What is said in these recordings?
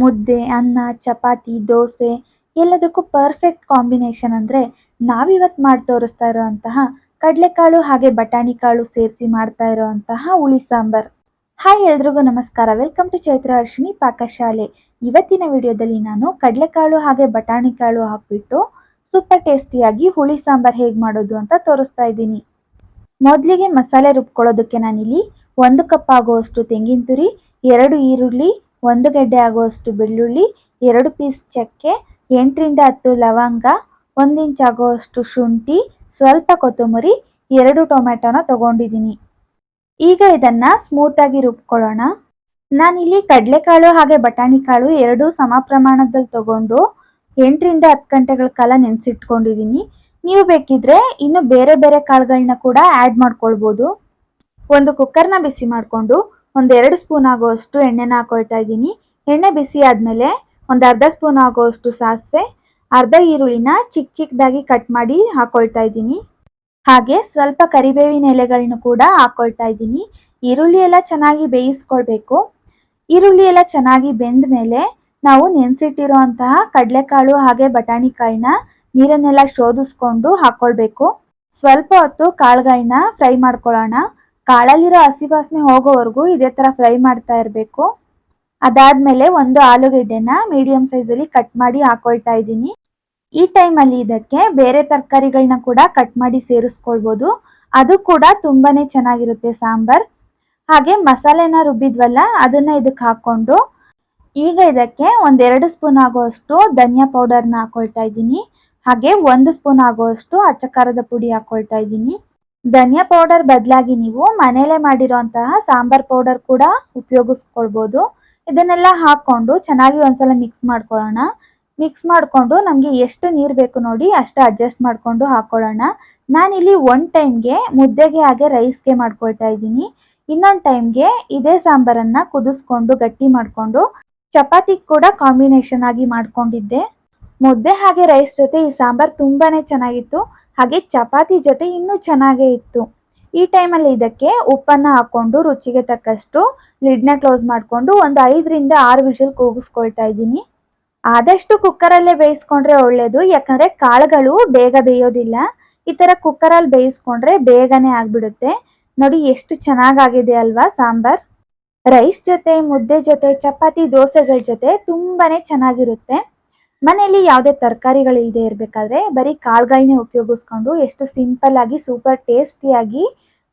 ಮುದ್ದೆ, ಅನ್ನ, ಚಪಾತಿ, ದೋಸೆ ಎಲ್ಲದಕ್ಕೂ ಪರ್ಫೆಕ್ಟ್ ಕಾಂಬಿನೇಷನ್ ಅಂದರೆ ನಾವಿವತ್ತು ಮಾಡಿ ತೋರಿಸ್ತಾ ಇರೋವಂತಹ ಕಡಲೆಕಾಳು ಹಾಗೆ ಬಟಾಣಿ ಕಾಳು ಸೇರಿಸಿ ಮಾಡ್ತಾ ಇರೋವಂತಹ ಹುಳಿ ಸಾಂಬಾರ್. ಹಾಯ್ ಎಲ್ರಿಗೂ ನಮಸ್ಕಾರ. ವೆಲ್ಕಮ್ ಟು ಚೈತ್ರ ಅರ್ಶಿನಿ ಪಾಕಶಾಲೆ. ಇವತ್ತಿನ ವಿಡಿಯೋದಲ್ಲಿ ನಾನು ಕಡಲೆಕಾಳು ಹಾಗೆ ಬಟಾಣಿ ಕಾಳು ಹಾಕ್ಬಿಟ್ಟು ಸೂಪರ್ ಟೇಸ್ಟಿಯಾಗಿ ಹುಳಿ ಸಾಂಬಾರ್ ಹೇಗೆ ಮಾಡೋದು ಅಂತ ತೋರಿಸ್ತಾ ಇದ್ದೀನಿ. ಮೊದಲಿಗೆ ಮಸಾಲೆ ರುಬ್ಕೊಳ್ಳೋದಕ್ಕೆ ನಾನಿಲ್ಲಿ ಒಂದು ಕಪ್ ಆಗುವಷ್ಟು ತೆಂಗಿನ ತುರಿ, ಎರಡು ಈರುಳ್ಳಿ ಒಂದು ಗೆಡ್ಡೆ ಆಗುವಷ್ಟು ಬೆಳ್ಳುಳ್ಳಿ, ಎರಡು ಪೀಸ್ ಚಕ್ಕೆ, ಎಂಟರಿಂದ ಹತ್ತು ಲವಂಗ, ಒಂದು ಇಂಚ್ ಆಗುವಷ್ಟು ಶುಂಠಿ, ಸ್ವಲ್ಪ ಕೊತ್ತಂಬರಿ, ಎರಡು ಟೊಮೆಟೊನ ತಗೊಂಡಿದ್ದೀನಿ. ಈಗ ಇದನ್ನ ಸ್ಮೂತಾಗಿ ರುಬ್ಕೊಳ್ಳೋಣ. ನಾನಿಲ್ಲಿ ಕಡಲೆಕಾಳು ಹಾಗೆ ಬಟಾಣಿ ಕಾಳು ಎರಡೂ ಸಮ ಪ್ರಮಾಣದಲ್ಲಿ ತಗೊಂಡು ಎಂಟರಿಂದ ಹತ್ತು ಗಂಟೆಗಳ ಕಾಲ ನೆನೆಸಿಟ್ಕೊಂಡಿದ್ದೀನಿ. ನೀವು ಬೇಕಿದ್ರೆ ಇನ್ನು ಬೇರೆ ಬೇರೆ ಕಾಳುಗಳನ್ನ ಕೂಡ ಆ್ಯಡ್ ಮಾಡ್ಕೊಳ್ಬೋದು. ಒಂದು ಕುಕ್ಕರ್ನ ಬಿಸಿ ಮಾಡಿಕೊಂಡು ಒಂದೆರಡು ಸ್ಪೂನ್ ಆಗುವಷ್ಟು ಎಣ್ಣೆನ ಹಾಕೊಳ್ತಾ ಇದ್ದೀನಿ. ಎಣ್ಣೆ ಬಿಸಿ ಆದಮೇಲೆ ಒಂದು ಅರ್ಧ ಸ್ಪೂನ್ ಆಗುವಷ್ಟು ಸಾಸಿವೆ, ಅರ್ಧ ಈರುಳ್ಳಿನ ಚಿಕ್ಕ ಚಿಕ್ಕದಾಗಿ ಕಟ್ ಮಾಡಿ ಹಾಕೊಳ್ತಾ ಇದ್ದೀನಿ. ಹಾಗೆ ಸ್ವಲ್ಪ ಕರಿಬೇವಿನ ಎಲೆಗಳನ್ನ ಕೂಡ ಹಾಕೊಳ್ತಾ ಇದ್ದೀನಿ. ಈರುಳ್ಳಿ ಎಲ್ಲ ಚೆನ್ನಾಗಿ ಬೇಯಿಸ್ಕೊಳ್ಬೇಕು. ಈರುಳ್ಳಿ ಎಲ್ಲ ಚೆನ್ನಾಗಿ ಬೆಂದ ಮೇಲೆ ನಾವು ನೆನೆಸಿಟ್ಟಿರುವಂತಹ ಕಡಲೆಕಾಳು ಹಾಗೆ ಬಟಾಣಿ ಕಾಳನ್ನ ನೀರನ್ನೆಲ್ಲ ಶೋಧಿಸ್ಕೊಂಡು ಹಾಕೊಳ್ಬೇಕು. ಸ್ವಲ್ಪ ಹೊತ್ತು ಕಾಳುಗಳನ್ನ ಫ್ರೈ ಮಾಡ್ಕೊಳ್ಳೋಣ. ಕಾಳಲ್ಲಿರೋ ಹಸಿ ವಾಸನೆ ಹೋಗೋವರೆಗೂ ಇದೇ ತರ ಫ್ರೈ ಮಾಡ್ತಾ ಇರಬೇಕು. ಅದಾದ್ಮೇಲೆ ಒಂದು ಆಲೂಗಡ್ಡೆನ ಮೀಡಿಯಂ ಸೈಜಲ್ಲಿ ಕಟ್ ಮಾಡಿ ಹಾಕೊಳ್ತಾ ಇದ್ದೀನಿ. ಈ ಟೈಮಲ್ಲಿ ಇದಕ್ಕೆ ಬೇರೆ ತರಕಾರಿಗಳನ್ನ ಕೂಡ ಕಟ್ ಮಾಡಿ ಸೇರಿಸ್ಕೊಳ್ಬೋದು. ಅದು ಕೂಡ ತುಂಬಾನೇ ಚೆನ್ನಾಗಿರುತ್ತೆ ಸಾಂಬಾರ್. ಹಾಗೆ ಮಸಾಲೆನ ರುಬ್ಬಿದ್ವಲ್ಲ, ಅದನ್ನ ಇದಕ್ಕೆ ಹಾಕೊಂಡು ಈಗ ಇದಕ್ಕೆ ಒಂದೆರಡು ಸ್ಪೂನ್ ಆಗುವಷ್ಟು ಧನಿಯಾ ಪೌಡರ್ನ ಹಾಕೊಳ್ತಾ ಇದ್ದೀನಿ. ಹಾಗೆ ಒಂದು ಸ್ಪೂನ್ ಆಗುವಷ್ಟು ಅಚ್ಚಕಾರದ ಪುಡಿ ಹಾಕೊಳ್ತಾ ಇದ್ದೀನಿ. ಧನಿಯಾ ಪೌಡರ್ ಬದಲಾಗಿ ನೀವು ಮನೆಯಲ್ಲೇ ಮಾಡಿರೋಂತಹ ಸಾಂಬಾರ್ ಪೌಡರ್ ಕೂಡ ಉಪಯೋಗಿಸ್ಕೊಳ್ಬೋದು. ಇದನ್ನೆಲ್ಲ ಹಾಕೊಂಡು ಚೆನ್ನಾಗಿ ಒಂದ್ಸಲ ಮಿಕ್ಸ್ ಮಾಡ್ಕೊಳ್ಳೋಣ. ಮಿಕ್ಸ್ ಮಾಡಿಕೊಂಡು ನಮಗೆ ಎಷ್ಟು ನೀರು ಬೇಕು ನೋಡಿ ಅಷ್ಟು ಅಡ್ಜಸ್ಟ್ ಮಾಡಿಕೊಂಡು ಹಾಕೊಳ್ಳೋಣ ನಾನಿಲ್ಲಿ ಒನ್ ಟೈಮ್ಗೆ ಮುದ್ದೆಗೆ ಹಾಗೆ ರೈಸ್ಗೆ ಮಾಡ್ಕೊಳ್ತಾ ಇದ್ದೀನಿ. ಇನ್ನೊಂದು ಟೈಮ್ಗೆ ಇದೇ ಸಾಂಬಾರನ್ನು ಕುದಿಸ್ಕೊಂಡು ಗಟ್ಟಿ ಮಾಡಿಕೊಂಡು ಚಪಾತಿ ಕೂಡ ಕಾಂಬಿನೇಷನ್ ಆಗಿ ಮಾಡ್ಕೊಂಡಿದ್ದೆ. ಮುದ್ದೆ ಹಾಗೆ ರೈಸ್ ಜೊತೆ ಈ ಸಾಂಬಾರ್ ತುಂಬಾನೇ ಚೆನ್ನಾಗಿತ್ತು. ಹಾಗೆ ಚಪಾತಿ ಜೊತೆ ಇನ್ನೂ ಚೆನ್ನಾಗೇ ಇತ್ತು. ಈ ಟೈಮಲ್ಲಿ ಇದಕ್ಕೆ ಉಪ್ಪನ್ನ ಹಾಕೊಂಡು ರುಚಿಗೆ ತಕ್ಕಷ್ಟು ಲಿಡ್ನ ಕ್ಲೋಸ್ ಮಾಡಿಕೊಂಡು ಒಂದು ಐದರಿಂದ ಆರು ವಿಷಲ್ ಕೂಗಿಸ್ಕೊಳ್ತಾ ಇದ್ದೀನಿ. ಆದಷ್ಟು ಕುಕ್ಕರಲ್ಲೇ ಬೇಯಿಸ್ಕೊಂಡ್ರೆ ಒಳ್ಳೇದು, ಯಾಕಂದ್ರೆ ಕಾಳುಗಳು ಬೇಗ ಬೇಯೋದಿಲ್ಲ. ಈ ತರ ಕುಕ್ಕರಲ್ಲಿ ಬೇಯಿಸ್ಕೊಂಡ್ರೆ ಬೇಗನೆ ಆಗಿಬಿಡುತ್ತೆ. ನೋಡಿ ಎಷ್ಟು ಚೆನ್ನಾಗಾಗಿದೆ ಅಲ್ವಾ ಸಾಂಬಾರ್. ರೈಸ್ ಜೊತೆ, ಮುದ್ದೆ ಜೊತೆ, ಚಪಾತಿ, ದೋಸೆಗಳ ಜೊತೆ ತುಂಬಾನೇ ಚೆನ್ನಾಗಿರುತ್ತೆ. ಮನೆಯಲ್ಲಿ ಯಾವುದೇ ತರಕಾರಿಗಳು ಇಲ್ಲದೆ ಇರಬೇಕಾದ್ರೆ ಬರೀ ಕಾಳುಗಳನ್ನೇ ಉಪಯೋಗಿಸ್ಕೊಂಡು ಎಷ್ಟು ಸಿಂಪಲ್ ಆಗಿ ಸೂಪರ್ ಟೇಸ್ಟಿಯಾಗಿ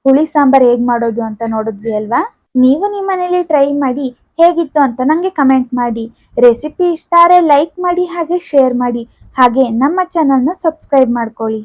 ಹುಳಿ ಸಾಂಬಾರ್ ಹೇಗ್ ಮಾಡೋದು ಅಂತ ನೋಡಿದ್ವಿ ಅಲ್ವಾ? ನೀವು ನಿಮ್ಮ ಮನೇಲಿ ಟ್ರೈ ಮಾಡಿ ಹೇಗಿತ್ತು ಅಂತ ನನಗೆ ಕಮೆಂಟ್ ಮಾಡಿ. ರೆಸಿಪಿ ಇಷ್ಟ ಲೈಕ್ ಮಾಡಿ ಹಾಗೆ ಶೇರ್ ಮಾಡಿ. ಹಾಗೆ ನಮ್ಮ ಚಾನಲ್ನ ಸಬ್ಸ್ಕ್ರೈಬ್ ಮಾಡ್ಕೊಳ್ಳಿ.